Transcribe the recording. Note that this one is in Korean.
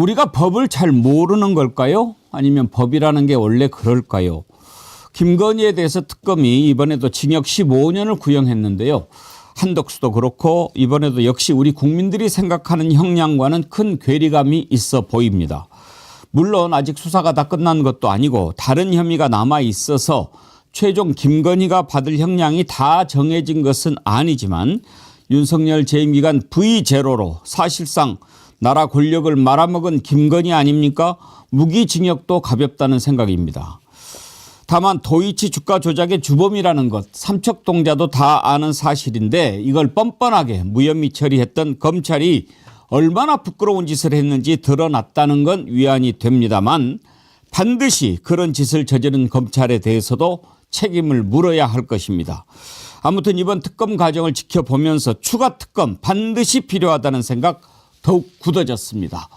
우리가 법을 잘 모르는 걸까요? 아니면 법이라는 게 원래 그럴까요? 김건희에 대해서 특검이 이번에도 징역 15년을 구형했는데요. 한덕수도 그렇고 이번에도 역시 우리 국민들이 생각하는 형량과는 큰 괴리감이 있어 보입니다. 물론 아직 수사가 다 끝난 것도 아니고 다른 혐의가 남아 있어서 최종 김건희가 받을 형량이 다 정해진 것은 아니지만 윤석열 재임 기간 V0로 사실상 나라 권력을 말아먹은 김건희 아닙니까? 무기징역도 가볍다는 생각입니다. 다만 도이치 주가 조작의 주범이라는 것 삼척동자도 다 아는 사실인데 이걸 뻔뻔하게 무혐의 처리했던 검찰이 얼마나 부끄러운 짓을 했는지 드러났다는 건 위안이 됩니다만 반드시 그런 짓을 저지른 검찰에 대해서도 책임을 물어야 할 것입니다. 아무튼 이번 특검 과정을 지켜보면서 추가 특검 반드시 필요하다는 생각 더욱 굳어졌습니다.